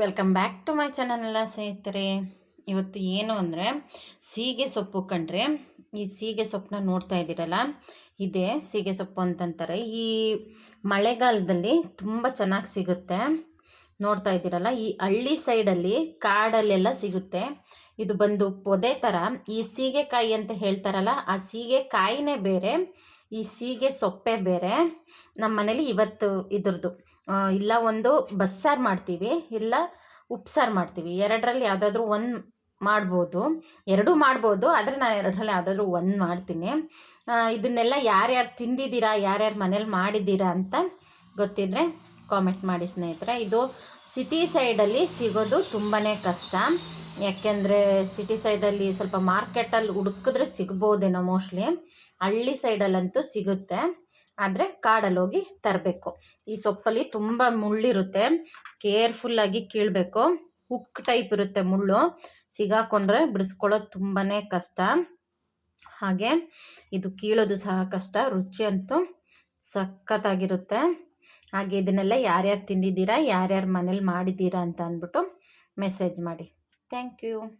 Welcome back to my channel ಸ್ನೇಹಿತರೆ. ಇವತ್ತು ಏನು ಅಂದರೆ, ಸೀಗೆ ಸೊಪ್ಪು ಕಂಡ್ರೆ ಈ ಸೀಗೆ ಸೊಪ್ಪನ್ನ ನೋಡ್ತಾ ಇದ್ದೀರಲ್ಲ? ಇದೇ ಸೀಗೆ ಸೊಪ್ಪು ಅಂತಂತಾರೆ. ಈ ಮಳೆಗಾಲದಲ್ಲಿ ತುಂಬ ಚೆನ್ನಾಗಿ ಸಿಗುತ್ತೆ. ನೋಡ್ತಾ ಇದ್ದೀರಲ್ಲ? ಈ ಹಳ್ಳಿ ಸೈಡಲ್ಲಿ ಕಾಡಲ್ಲೆಲ್ಲ ಸಿಗುತ್ತೆ. ಇದು ಬಂದು ಪೊದೆ ಥರ ಈ ಸೀಗೆಕಾಯಿ ಅಂತ ಹೇಳ್ತಾರಲ್ಲ, ಆ ಸೀಗೆಕಾಯಿನೇ ಬೇರೆ. ಈ ಸೀಗೆ ಸೊಪ್ಪೆ ಬೇರೆ. ನಮ್ಮ ಮನೇಲಿ ಇವತ್ತು ಇದ್ರದ್ದು ಇಲ್ಲ ಒಂದು ಬಸ್ಸಾರು ಮಾಡ್ತೀವಿ, ಇಲ್ಲ ಉಪ್ಸಾರು ಮಾಡ್ತೀವಿ. ಎರಡರಲ್ಲಿ ಯಾವುದಾದ್ರೂ ಒಂದು ಮಾಡ್ಬೋದು. ಎರಡೂ ಮಾಡ್ಬೋದು, ಆದರೆ ನಾನು ಎರಡರಲ್ಲಿ ಯಾವುದಾದ್ರೂ ಒಂದು ಮಾಡ್ತೀನಿ. ಇದನ್ನೆಲ್ಲ ಯಾರ್ಯಾರು ತಿಂದಿದ್ದೀರಾ, ಯಾರ್ಯಾರು ಮನೇಲಿ ಮಾಡಿದ್ದೀರಾ ಅಂತ ಗೊತ್ತಿದ್ರೆ ಕಾಮೆಂಟ್ ಮಾಡಿ ಸ್ನೇಹಿತರೆ. ಇದು ಸಿಟಿ ಸೈಡಲ್ಲಿ ಸಿಗೋದು ತುಂಬಾ ಕಷ್ಟ. ಯಾಕೆಂದರೆ ಸಿಟಿ ಸೈಡಲ್ಲಿ ಸ್ವಲ್ಪ ಮಾರ್ಕೆಟಲ್ಲಿ ಹುಡುಕಿದ್ರೆ ಸಿಗ್ಬೋದೇನೋ ಮೋಸ್ಟ್ಲಿ ಹಳ್ಳಿ ಸೈಡಲ್ಲಂತೂ ಸಿಗುತ್ತೆ. ಆದರೆ ಕಾಡಲ್ಲಿ ಹೋಗಿ ತರಬೇಕು. ಈ ಸೊಪ್ಪಲ್ಲಿ ತುಂಬ ಮುಳ್ಳಿರುತ್ತೆ. ಕೇರ್ಫುಲ್ಲಾಗಿ ಕೀಳಬೇಕು. ಹುಕ್ ಟೈಪ್ ಇರುತ್ತೆ ಮುಳ್ಳು. ಸಿಗಾಕೊಂಡ್ರೆ ಬಿಡಿಸ್ಕೊಳ್ಳೋದು ತುಂಬಾ ಕಷ್ಟ. ಹಾಗೆ ಇದು ಕೀಳೋದು ಸಹ ಕಷ್ಟ. ರುಚಿ ಅಂತೂ ಸಖತ್ತಾಗಿರುತ್ತೆ. ಹಾಗೆ ಇದನ್ನೆಲ್ಲ ಯಾರ್ಯಾರು ತಿಂದಿದ್ದೀರಾ, ಯಾರ್ಯಾರು ಮನೇಲಿ ಮಾಡಿದ್ದೀರಾ ಅಂತ ಅಂದ್ಬಿಟ್ಟು ಮೆಸೇಜ್ ಮಾಡಿ. Thank you.